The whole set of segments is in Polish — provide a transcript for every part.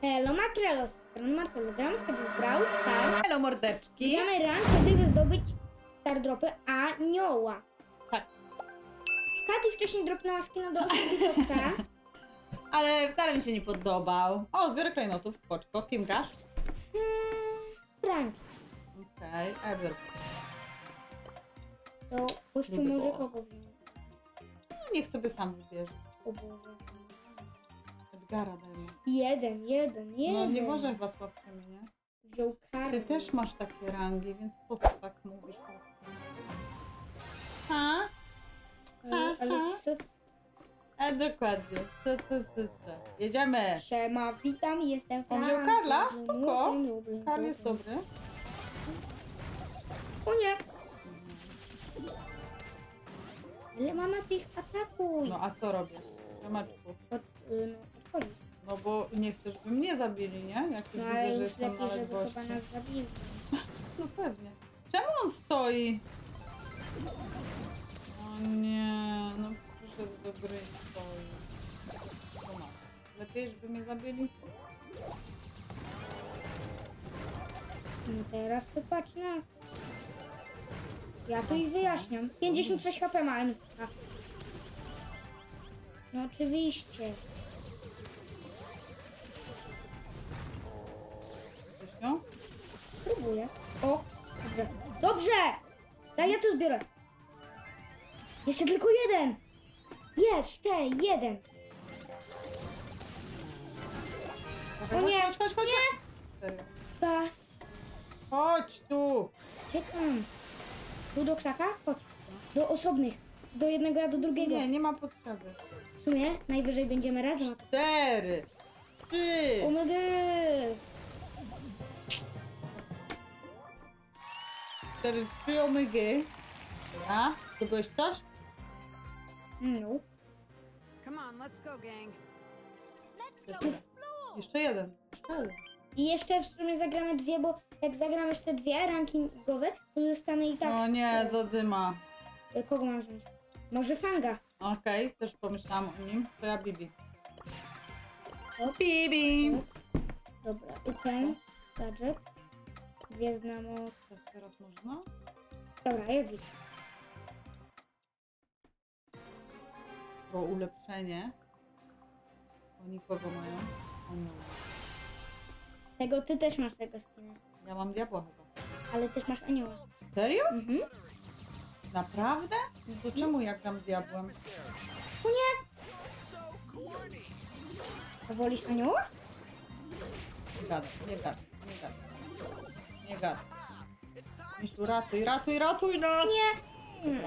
Hello Makrelo, z strony Marcelo, gram z kodem Brawl Stars. Hello mordeczki. Gramy rank, gdyby zdobyć star dropy anioła. Tak. Katy wcześniej dropnęła skina do osobnikowca. Ale wcale mi się nie podobał. O, zbiorę klejnotów, spoczko. Kim grasz? Hmm, Frank, Okej, Ever. to puściu Lubię może go. kogo wziąć? No, niech sobie sam wybierze. O Boże. Jeden, jeden, jeden. No nie może chyba słabszymi, nie? Wziął kartę. Ty też masz takie rangi, więc po co tak mówisz? Ha? Ale, ale co? E, dokładnie. Co, co, co, co? Jedziemy. Siema, witam, jestem On wziął Karla? Spoko. Karl jest dobry. O nie! Ale mama tych atakuj! No a co robię? Nie chcesz, by mnie zabili, nie? Jak już No widzę, ale że już jestem lepiej, na żeby chyba ledwości. nas zabili. No pewnie. Czemu on stoi? O nie, no przyszedł do gry i stoi. Masz? Lepiej, żeby mnie zabili? No teraz to patrz na... Ja to i wyjaśniam. 56 HP ma MSK. No oczywiście. Zbiorę. Jeszcze tylko jeden! Jeszcze jeden! O nie, Chodź, chodź, chodź, chodź. nie. Serio. Teraz Chodź tu! Czekam. Tu do krzaka? Chodź. Do osobnych. Do jednego, a do drugiego. Nie, nie ma potrzeby. W sumie najwyżej będziemy razem. Cztery! Trzy! Omega! Cztery, trzy omygy. Dobra. Zdobyłeś coś? No. Come on, let's go, gang. Jeszcze, jeszcze jeden. Jeszcze jeden. I jeszcze w sumie zagramy dwie, bo jak zagramy jeszcze dwie rankingowe, to zostanę i tak. O z- nie, zadyma. e, Kogo mam wziąć? Może Fanga. Okej, też pomyślałam o nim. To ja Bibi. O. Bibi! Dobra. I ten gadżet. Gwiezdna moc. Tak teraz można? Dobra, jest git. Bo ulepszenie. Oni kogo mają? Oni. Tego ty też masz tego skina. Ja mam diabła chyba. Ale też masz anioła. Serio? Mhm. Naprawdę? To czemu ja gram diabłem? O nie! A wolisz anioła? Nie gadaj, nie gadaj, nie gadaj. Nie gadaj. Miszu, ratuj, ratuj, ratuj nas! Nie! Mm.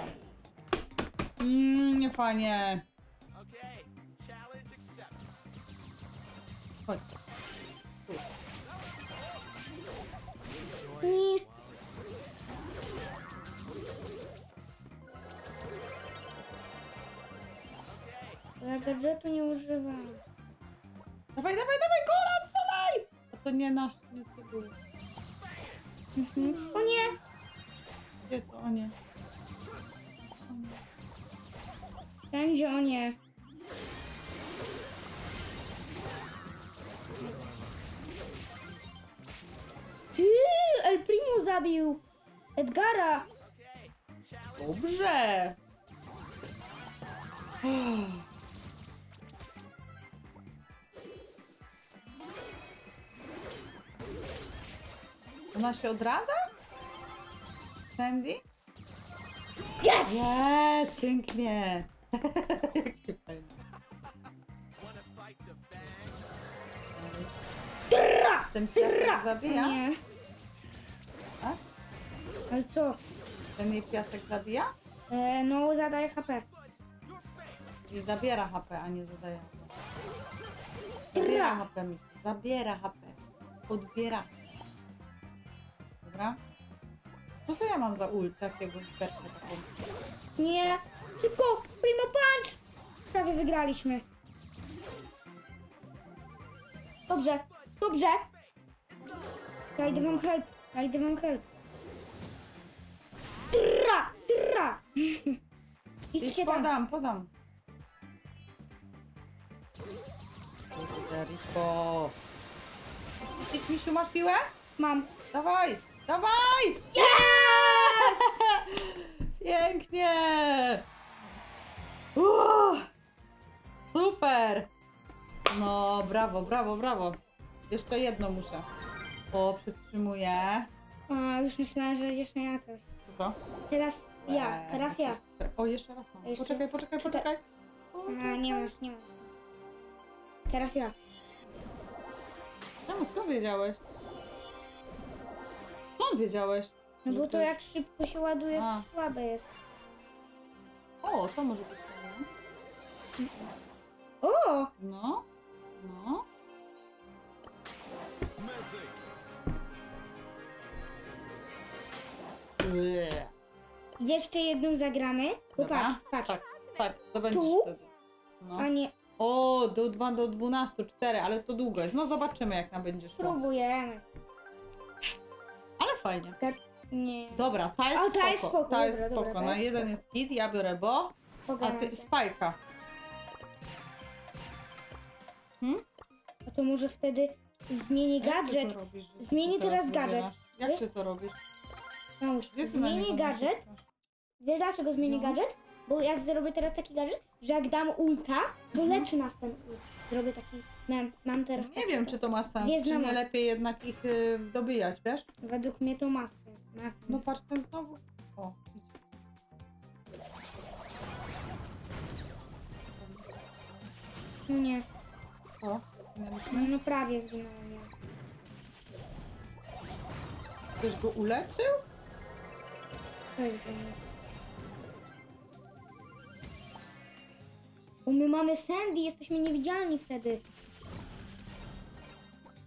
Mm, nie fajnie. Chodź. Tu. Nie. Ja gadżetu nie używam. Dawaj, dawaj, dawaj, gola, strzelaj! A to nie nasz, nie to był. Mhm. O nie! Gdzie to? O nie. Wszędzie o nie. Zabił! Edgara! Dobrze. Ona się odradza? Sandy? Yes! Jest, pięknie. Jakie fajne. Tra! Ten piasek Tra! zabija? Nie. Ale co? Ten jej piasek zabija? E, no, zadaje HP. I zabiera HP, a nie zadaje HP. Zabiera HP mi. Zabiera HP. Odbiera. Dobra? Co to ja mam za ult takiego taką? Nie! Szybko! Primo punch! Prawie wygraliśmy. Dobrze, dobrze. Ja idę wam help. Ja idę wam help. Tra! Tra! Idź Idźcie tam. podam, podam. Kurde, Rico. Misiu, masz piłę? Mam. Dawaj, dawaj! Yes! Pięknie! Uuu, super! No, brawo, brawo, brawo. Jeszcze jedno muszę. O, przytrzymuję. O, już myślałam, że będziesz miała coś. Co to? Teraz ja, Eee, teraz ja. O, jeszcze raz mam. Jeszcze. Poczekaj, poczekaj, Czekaj. poczekaj. O, A, nie masz, nie masz. Teraz ja. Czemu, skąd wiedziałeś? Skąd wiedziałeś? No że bo to jest- jak szybko się ładuje, A. to słabe jest. O, to może być fajne. O! No, no. Jeszcze jedną zagramy. Popatrz, patrz. Tak, tak, to będziesz Tu? wtedy. No. A nie, O, do 2 do 12, 4, ale to długo jest. No zobaczymy jak nam będzie szło. spróbujemy. Ale fajnie. Nie. Dobra, ta jest O, ta spoko. jest spoko, Ta jest dobra, spoko. ta Na jest jeden jest kit, ja biorę bo, a Pogadam ty spajka. Hmm? A to może wtedy zmieni gadżet. Zmieni teraz gadżet. wybierasz? Jak Wiesz? ty to robisz? Mamuś, Gdzie ty na zmieni niego gadżet. naciskasz? Wiesz dlaczego zmieni No. gadżet? Bo ja zrobię teraz taki gadżet, że jak dam ulta, to Mhm. leczy nas ten ult. Zrobię taki. Mam, mam teraz Nie taki, wiem, czy to ma sens, Nie czy znam nie mocy. lepiej jednak ich y, dobijać, wiesz? Według mnie to ma sens. Ma sens. No patrz, ten znowu... O. No nie. O, No, no prawie zginąłem ja. Ktoś go uleczył? Dobre. Bo my mamy Sandy, jesteśmy niewidzialni wtedy.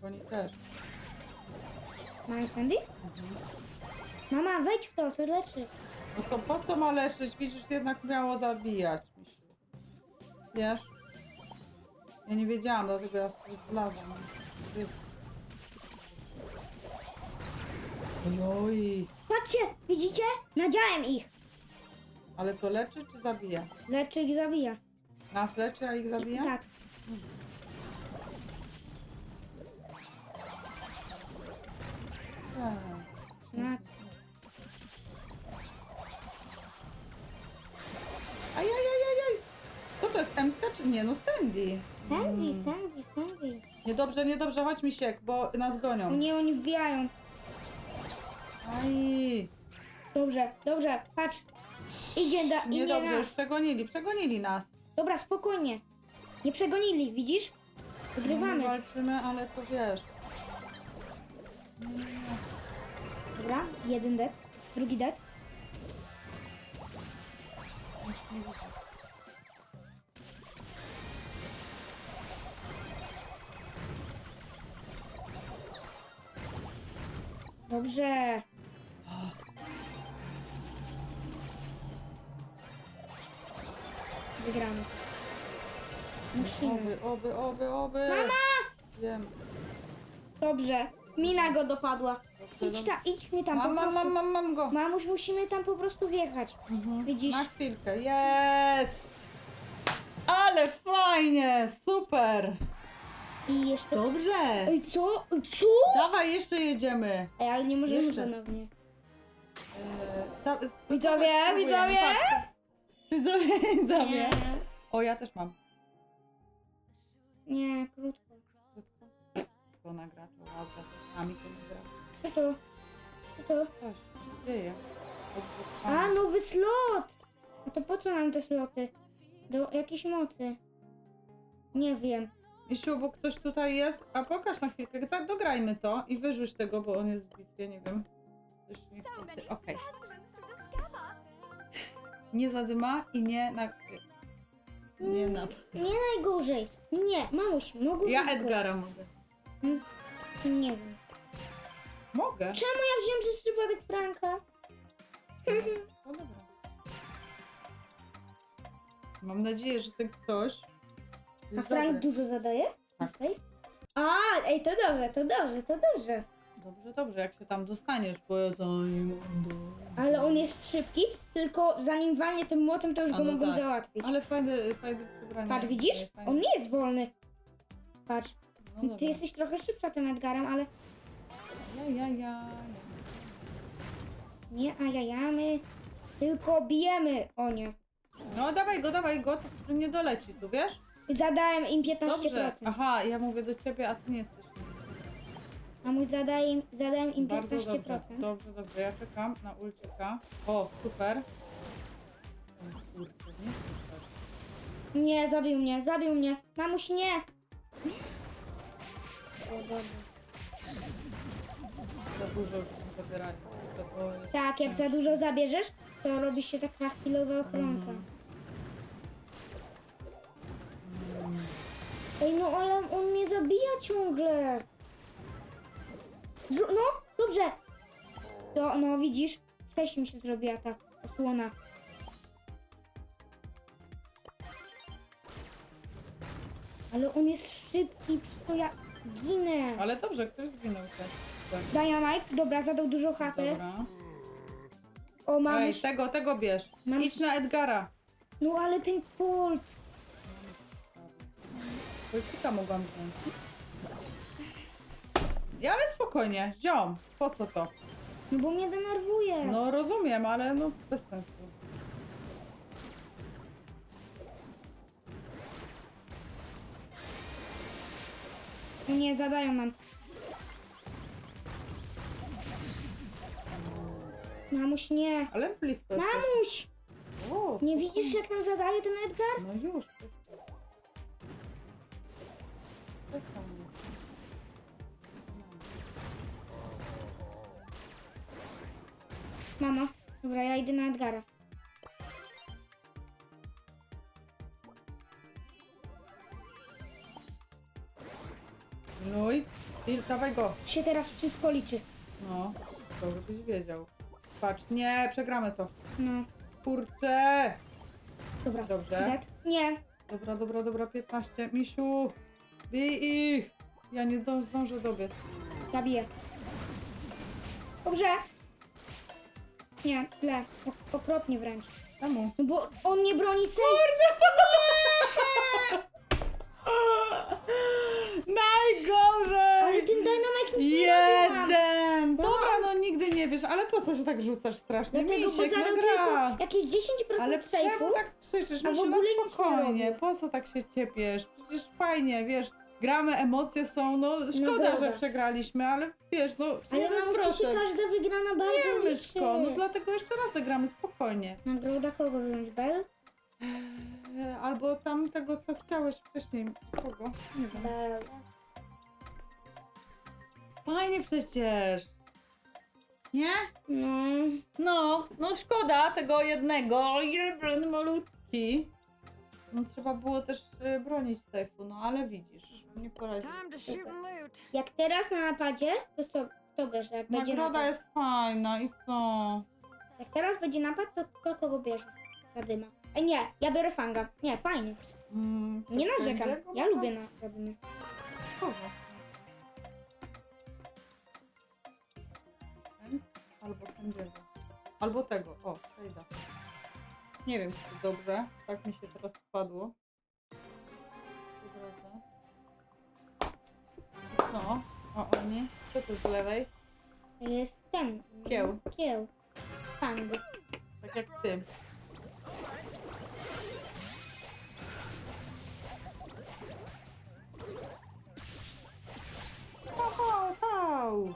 Oni też. Mamy Sandy? Mama, wejdź w to, to leczy. No to po co ma leczyć? Widzisz, jednak miało zabijać, misiu. Wiesz? Ja nie wiedziałam, dlatego ja sobie Ojoj. Patrzcie, widzicie? Nadziałem ich. Ale to leczy czy zabija? Leczy ich zabija. Nas leczy, a ich zabija? Tak. Tak. No, Ajajajajaj! Co to jest? Emska czy nie? No Sandy. Sandy, Mm. Sandy, Sandy. Niedobrze, niedobrze, chodź Misiek, bo nas gonią. nie, oni wbijają. Dobrze, dobrze, patrz. Idzie da, idzie niedobrze, już nas. przegonili, przegonili nas. Dobra, spokojnie. Nie przegonili, widzisz? My Wygrywamy. walczymy, ale to wiesz. Dobra, jeden dead, drugi dead. Dobrze. Wygramy. Musimy. Oby, oby, oby, oby. Mama! Wiem. Dobrze. Mina go dopadła. Idź tam, idźmy tam Mam, po mam, prostu. mam, mam, mam go. Mamuś, musimy tam po prostu wjechać. Mhm. Widzisz? Na chwilkę, jest! Ale fajnie, super! I jeszcze... Dobrze! Ej, co? Co? Dawaj, jeszcze jedziemy. Ej, ale nie możemy Jeszcze. ponownie. Eee, da, Widzowie, spróbujemy, widzowie! patrz. Widzowie, widzowie. Nie, O, ja też mam. nie, krótko. To nagracza, ładnie. A mi to nagra. Co to? Co to? Coś się dzieje. A, nowy slot! No to po co nam te sloty? Do jakiejś mocy. Nie wiem. Misiu, bo ktoś tutaj jest, a pokaż na chwilkę, Za- dograjmy to i wyrzuć tego, bo on jest w bitwie, nie wiem. Coś mi. Okej. Nie zadyma i nie na... Nie na... Nie najgorzej. Nie, mamuś, mogło Ja Edgara mogę. gorzej. Nie wiem. Mogę. Czemu ja wziąłem przez przypadek Franka? No dobra. Mam nadzieję, że ten ktoś A jest Frank dobry. dużo zadaje? Tak. A, ej, to dobrze, to dobrze, to dobrze. Dobrze, dobrze, jak się tam dostaniesz, bo ja zanim... Ale on jest szybki, tylko zanim walnie tym młotem, to już A go no mogą tak. załatwić. Ale fajne, fajne przebranie. Patrz, widzisz? Fajne. On nie jest wolny. Patrz. No Ty jesteś trochę szybsza tym Edgarem, ale Ja, ja, ja. nie ajajamy, tylko bijemy. O nie. No dawaj go, dawaj go, to nie doleci tu, wiesz? Zadałem im 15%. Dobrze. Aha, ja mówię do ciebie, a ty nie jesteś. A mój zadaje im, zadałem im 15%. Bardzo dobrze. Dobrze, dobrze. Ja czekam na ulcika. O, super. O, nie zabił mnie, zabił mnie. Mamuś, nie. O, dobrze. Za dużo już mi zabierają. To- Tak, jak za dużo zabierzesz, to robi się taka chwilowa ochronka. Mhm. Ej, no ale on mnie zabija ciągle. Zró- no, dobrze. To, no widzisz, też mi się zrobiła ta osłona. Ale on jest szybki, przez to ja ginę. Ale dobrze, ktoś zginął też. Tak. Dynamite, dobra, zadał dużo HP. Dobra. O, Ej, mamuś. tego, tego bierz. Mam- Idź na Edgara. No ale ten Colt. Kulcika mogłam wziąć. Ja, ale spokojnie, ziom, po co to? No bo mnie denerwuje. No rozumiem, ale no bez sensu. Nie, zadają nam. Mamuś, nie. Ale blisko jest. Mamuś! O, Nie widzisz, jak nam zadaje ten Edgar? No już, przestań. Przestań. Mamo, dobra, ja idę na Edgara. No i, i dawaj go. Się teraz wszystko liczy. No, to żebyś wiedział. Patrz, nie, przegramy to. No, Kurczę! dobra. Dobrze. Dead? Nie. Dobra, dobra, dobra, 15. Misiu, bij ich! Ja nie do, zdążę dobiec. Zabiję. Dobrze. Nie, źle. Ok- Okropnie wręcz. Czemu? No bo on nie broni. Najgorzej! Ale ten Dynamite nic nie robi. Jeden! Dobra, no nigdy nie wiesz, ale po co się tak rzucasz strasznie? Dlatego, bo Misiek, no zadał gra! tylko jakieś 10% Ale czemu tak krzyczysz? a w Misiu, ogóle nic nie spokojnie, po co tak się ciepiesz? Przecież fajnie, wiesz, gramy, emocje są, no szkoda, dobra. że przegraliśmy, ale wiesz, no Ale jeden procent. każda wygrana bardzo Nie, liczy. myszko, no dlatego jeszcze raz zagramy, spokojnie. Nagroda kogo wziąć? Bell? E, Albo tam tego, co chciałeś wcześniej. Kogo? Nie wiem. Bell. Fajnie przecież. Nie? No, No, no szkoda tego jednego. Jeden malutki. No trzeba było też e, bronić sejfu, no ale widzisz, nie poradzisz. Time to shoot and loot. jak teraz na napadzie, to co, kto bierze? Jak będzie Nagroda napad? jest fajna i co? Jak teraz będzie napad, to kto kogo bierze? Zadyma. E, nie, ja biorę fanga. Nie, fajnie. Mm, Nie narzekam. będzie? Ja lubię na zadymy. Kogo? Albo ten Albo tego. O, przejdę. Nie wiem, czy to dobrze. Tak mi się teraz. I co? O, oni? Co to z lewej? To jest ten. Kieł. Kieł. Fang. Tak jak ty. Pau, pau, pau.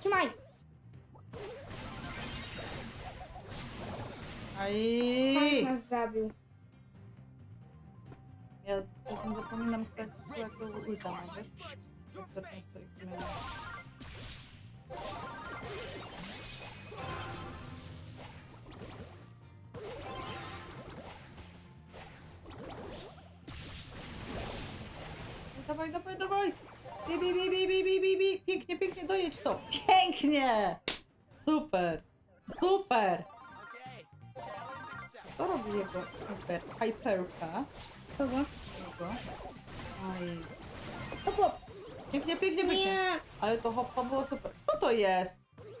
Trzymaj! Aj! nas zabił. Ja czasem zapominam kto jakiego ulta ma, wiesz? Bardzo często ich zmieniam. Dawaj, dawaj, dawaj! Bi, bi, bi, bi, bi, bi, bi, bi. Pięknie, pięknie, dojedź to! Pięknie! Super! Super! Co robi jego hyper, hyperka? Co go? Aj. Hop, hop. Pięknie, pięknie, pięknie. Nie. Ale to hop, było super. Co to jest?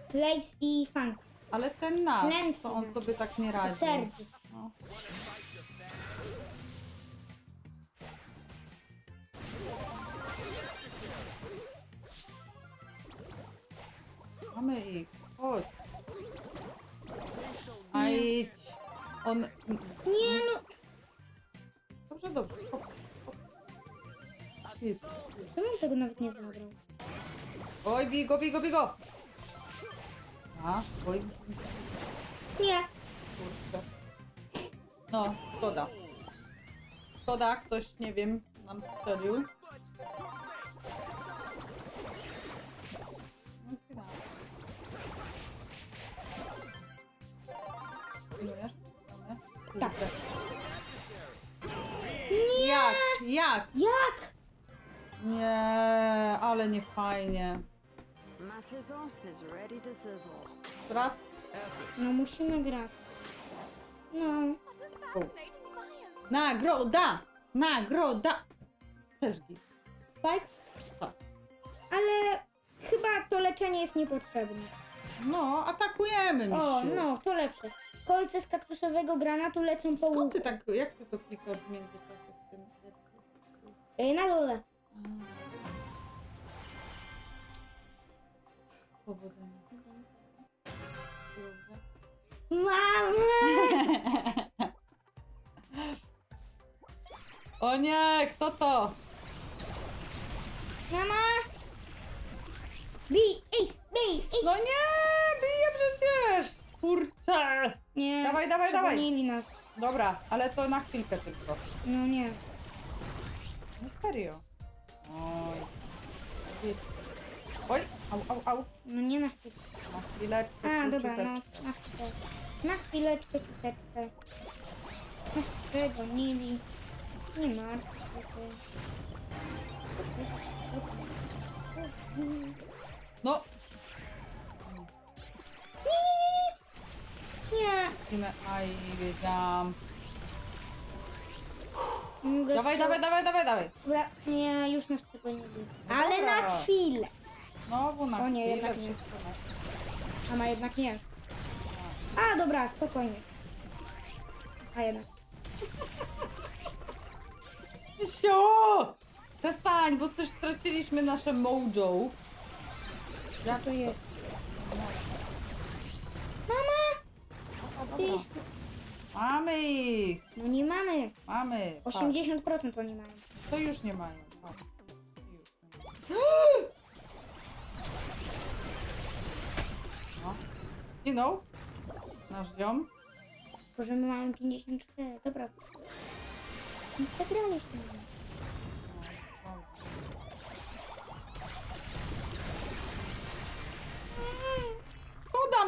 Place i funk. Ale ten nasz, Klęsy. to on sobie tak nie radzi. Sergi. No. Mamy ich. Chodź. Ajdź. On... Nie no, Dobrze, dobrze. Hop, hop. Czemu on tego nawet nie zabrał? Oj, bij go, bij go, bij go! A, oj, Nie, kurczę. No, szkoda. Szkoda, ktoś, nie wiem, nam strzelił. Jak? Jak? Nie, ale nie fajnie. My fizzle is ready to sizzle. Teraz? No musimy grać. No, Nagroda! Nagroda! Też git. Spike? Tak. Ale chyba to leczenie jest niepotrzebne. No, atakujemy, misiu. O, no, to lepsze. Kolce z kaktusowego granatu lecą po Skąd łuku. ty tak, jak ty to klikasz w międzyczasie Y, Na dole. Powodzenia. Dobrze. Mama! O nie, kto to? Mama! Bij ich, bij ich! No nie, bije przecież! Kurczę! Nie, Dawaj, dawaj, dawaj. przegonili nas. Dobra, ale to na chwilkę tylko. No nie. No serio. Oj. Oj, au, au, au. No nie na chwilę. Na chwileczkę. A, dobra, no, na chwilę. Na chwileczkę, chwileczkę. Przegonili. Nie martw się. No, Nie, Ginę. Aj, wiedziałam. Nie mogę Dawaj, strzel- dawaj, dawaj, dawaj, dawaj. Dobra, nie, już nas przegonili. No Ale dobra. na chwilę. Znowu na O nie, chwilę jednak nie. wszystko na- A ma jednak nie. A, dobra, spokojnie. A jednak. Sio! Przestań, bo też straciliśmy nasze mojo. Ja to jest. Dobra, Ty. Mamy ich! No nie mamy. Mamy! Patrz, 80% oni mają. To już nie mają. Już nie mają. No. Zginął. Nasz ziom. Tylko, że my mamy 54. Dobra. No Przegraliśmy.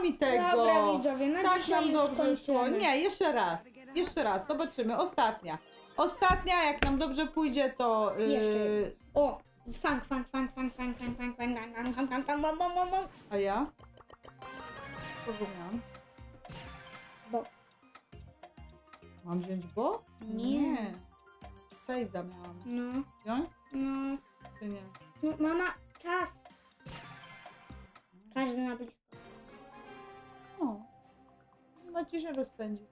Mi tego! Dobra, widzowie, na tak dzisiaj nam już dobrze szło. Nie, jeszcze raz. Jeszcze raz, zobaczymy. Ostatnia. Ostatnia, jak nam dobrze pójdzie, to. Yy, Jeszcze. O! z Funk, funk, funk, funk, funk, funk, funk, funk, funk, funk, funk, funk, bom, bom, bom, bom. A ja? Kogo miałam? Bo Mam wziąć bo? Nie. Fejda miałam. No, Wziąć? no, Czy nie? no, mama, czas. Każdy na blisko. Ma ci się rozpędzi.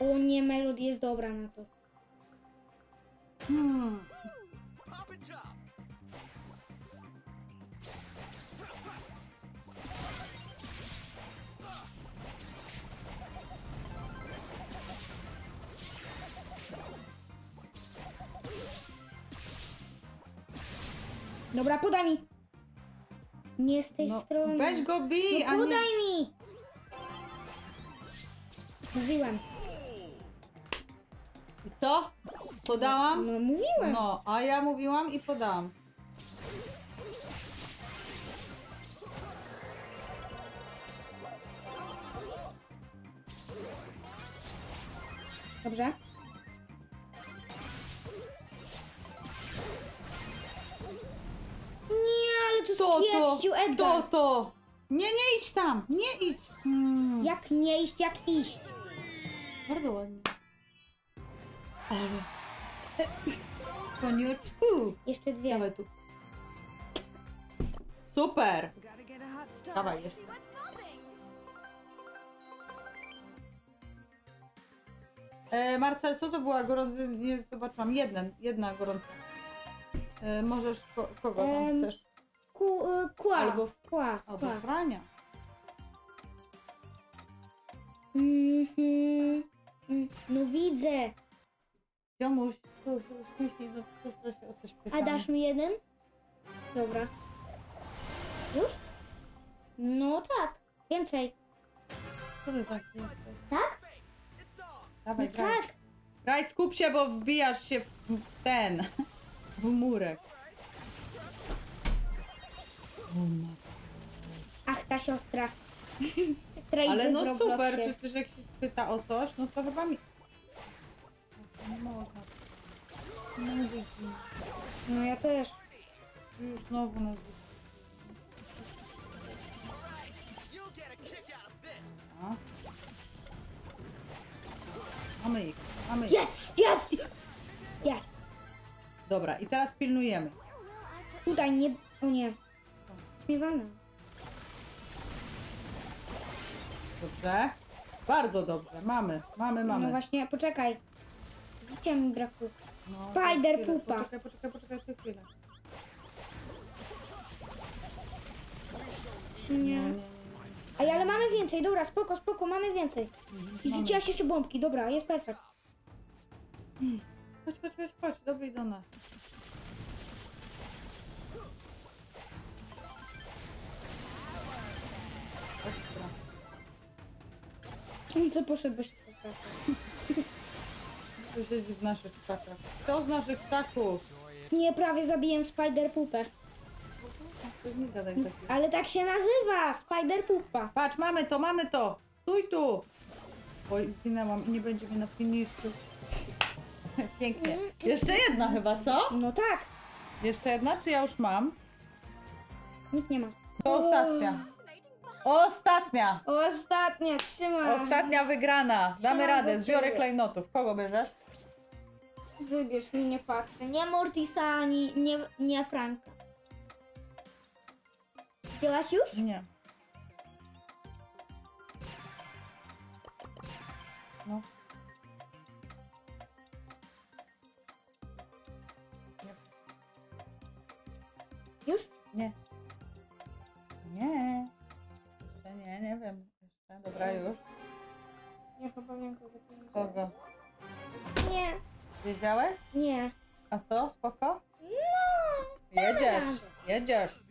O nie, Melody jest dobra na to. Hmm. Dobra, podaj mi. Nie z tej No, strony. weź go bij, No a nie... podaj mi. Mówiłem. I co? Podałam? No mówiłem. No, a ja mówiłam i podałam. Dobrze. Nie, ale tu To to, to Edgar. to. Nie, nie idź tam, nie idź. Hmm. Jak nie iść, jak iść. Bardzo ładnie. Ale... Koniuczku. Jeszcze dwie. Dawaj tu. Super. Dawaj jeszcze. E, Marcel, co to była gorąca? Nie zobaczyłam. Jeden, jedna gorąca. E, możesz, ko, kogo tam Em, chcesz? ku, y, kła. Albo- kła. Albo kła. Frania. Mhm. Mm, No widzę. Ziomuś, to się uśmiechnij, no siostra się o coś pyta. A dasz mi jeden? Dobra. Już? No tak. Więcej. Co ty tak jesteś? Tak? Dawaj, No graj. tak. Graj, skup się, bo wbijasz się w w ten, w murek. O ma- Ach, ta siostra. Ale w no Robloxie. super, przecież jak się pyta o coś, no to chyba mi... No, Nie można. Muzyki. No ja też. Już znowu nas... A? Mamy ich, mamy ich. Jest, jest! Jest. Dobra, i teraz pilnujemy. Tutaj nie... O nie. Śmiewana. Dobrze? Bardzo dobrze, mamy, mamy, mamy. No właśnie, poczekaj. Życia mi brakuje. No, Spider chwilę, pupa. Poczekaj, poczekaj, poczekaj, jeszcze chwilę. Nie. Ej, ale mamy więcej, dobra, spoko, spoko, mamy więcej. I Mamy. rzuciłaś jeszcze bombki, dobra, jest perfekt. Chodź, chodź, chodź, chodź, dobij do nas. Czemu co poszedłeś w pracę? Kto siedzi w naszych ptakach? Kto z naszych ptaków? Nie, prawie zabiłem Spider Pupę. Nie gadaj takiego. Ale tak się nazywa, Spider Pupa. Patrz, mamy to, mamy to! Stój tu! Oj, zginęłam i nie będzie mnie na finiszu. Pięknie. Jeszcze jedna chyba, co? No tak, Jeszcze jedna, czy ja już mam? nikt nie ma. To ostatnia. Ostatnia! Ostatnia, trzyma. Ostatnia wygrana. Damy Trzymam radę, za zbiorę ciebie. klejnotów. Kogo bierzesz? Wybierz mi, nie patrzę. Nie Mortisa, ani nie, nie Franka. Wzięłaś już? Nie. No. Nie. Już? Nie. Nie. Nie, nie wiem. Jeszcze. Dobra, już. Ja chyba wiem, kogo to jest. Kogo? Nie, Wiedziałeś? nie. A co? Spoko? No. Jedziesz, jedziesz.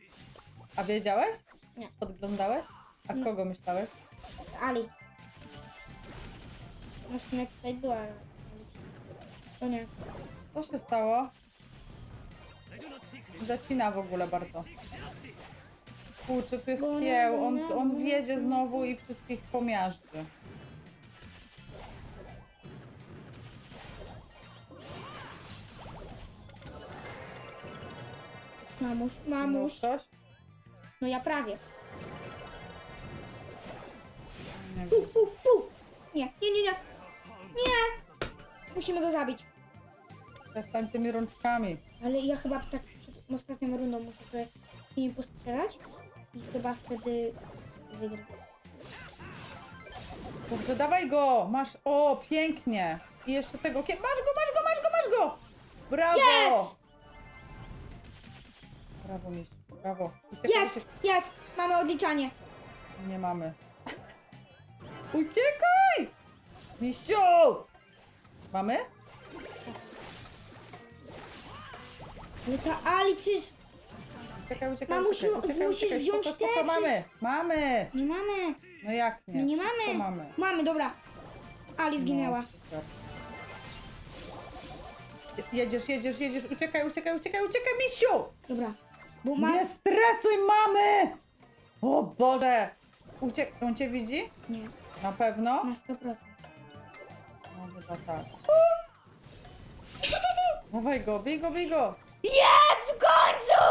A wiedziałeś? Nie. Podglądałeś? A Nie. kogo myślałeś? Ali. Sumie tutaj była. ale- To nie. Co się stało? Zacina w ogóle bardzo. Kurczę, tu jest kieł. On, on wjedzie znowu i wszystkich pomiażdży. Mamuś, Minął mamuś. ktoś? No ja prawie. Nie wiem. Puf, puf, puf. Nie, nie, nie, nie. Nie. Musimy go zabić. Przestań tymi rączkami. Ale ja chyba tak przed ostatnią rundą muszę sobie z nimi postrzelać i chyba wtedy wygram. Dobrze, dawaj go! Masz. O, pięknie! I jeszcze tego. kie- Masz go, masz go, masz go, masz go! Brawo! Jest! Brawo, mistrz. Brawo. Jest, jest. Mamy odliczanie. Nie mamy. Uciekaj! Miściu! Mamy? Ale ta Ali przecież Uciekaj, uciekaj, Mamusiu, uciekaj, uciekaj, musisz uciekaj. wziąć spoko, te spoko, mamy, przecież- mamy! nie mamy. No jak nie? No nie Wszystko mamy. mamy. Mamy, dobra. Ali zginęła. No, super. Jedziesz, jedziesz, jedziesz, uciekaj, uciekaj, uciekaj, uciekaj, misiu! Dobra. Bo ma... Nie stresuj mamy! O Boże! Uciek... On cię widzi? Nie, Na pewno? na 100%. No chyba tak. Dawaj go, bij go, bij go! Jest w końcu!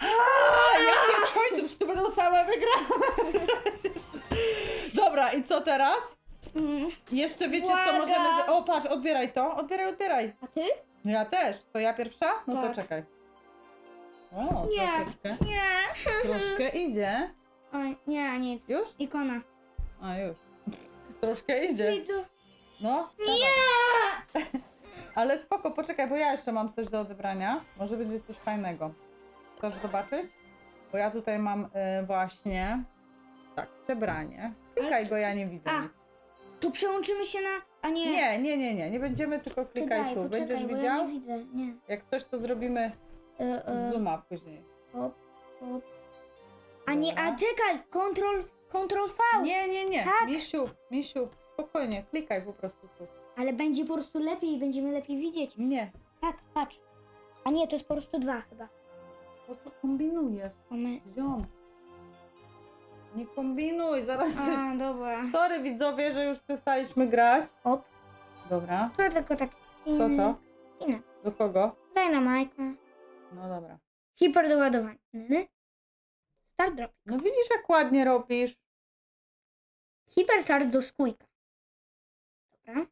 A, jakie w końcu, przecież to będą same wygrane. Dobra, i co teraz? Mm, Jeszcze wiecie, co Błagam. możemy... Z... O, patrz, odbieraj to, odbieraj, odbieraj. A ty? No ja też. To ja pierwsza? No to Tak. czekaj. O, Nie. troszeczkę. Nie. Troszkę idzie. O, nie, nic. Już? Ikona. A, już. Troszkę idzie. Widzę. No. Nie! Ale spoko, poczekaj, bo ja jeszcze mam coś do odebrania. Może będzie coś fajnego. Chcesz zobaczyć? Bo ja tutaj mam e, właśnie tak, przebranie. Klikaj, bo ja nie widzę. A, nic. To przełączymy się na... A nie. Nie, nie, nie, nie. Nie będziemy tylko To klikaj daj, tu. poczekaj, Będziesz bo widział? Ja nie widzę, nie. Jak coś, to zrobimy E, e, zooma później. hop, hop. A nie, a Dobra. czekaj, kontrol, kontrol V. Nie, nie, nie. Tak. Misiu, Misiu, spokojnie, klikaj po prostu tu. Ale będzie po prostu lepiej, będziemy lepiej widzieć. Nie. Tak, patrz. A nie, to jest po prostu dwa chyba. Po co kombinujesz? Mamy... Ziom. Nie kombinuj, zaraz coś... A, dobra. Sorry widzowie, że już przestaliśmy grać. Hop. Dobra. To tylko tak... Co to? Inne. Do kogo? Daj na majkę. No dobra. Hiperdoładowanie. Mhm. Start drop. No widzisz, jak ładnie robisz. Hipercharge do skójka. Dobra.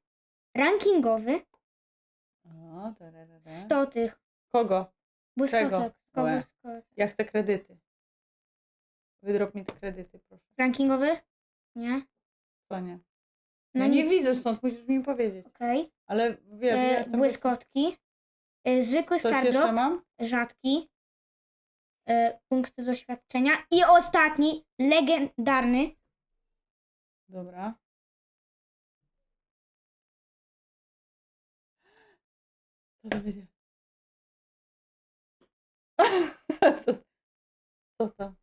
Rankingowy. O, tararara. 100 tych. Kogo? Błyskotek. Łe. Błyskotek. Ja chcę kredyty. Wydrop mi te kredyty, proszę. Rankingowy? Nie. Co nie? No nie nic. widzę stąd, musisz mi powiedzieć. Okej. Ale wiesz, ja E, jestem... błyskotki. E, zwykły Coś jeszcze mam? Rzadki. E, punkty doświadczenia. I ostatni, legendarny. Dobra. Co to będzie? co, co to?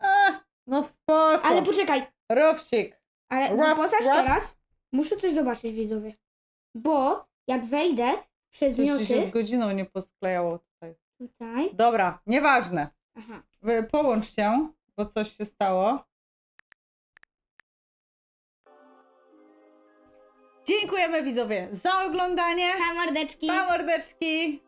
A, no spoko. Ale poczekaj. Robsik. Ale Raps, wyposaż raps. teraz. Muszę coś zobaczyć, widzowie. Bo jak wejdę w Coś ci się z godziną nie posklejało tutaj. tutaj. Dobra, nieważne. Aha. Wy- Połącz się, bo coś się stało. Dziękujemy widzowie za oglądanie. Pa mordeczki. Pa mordeczki!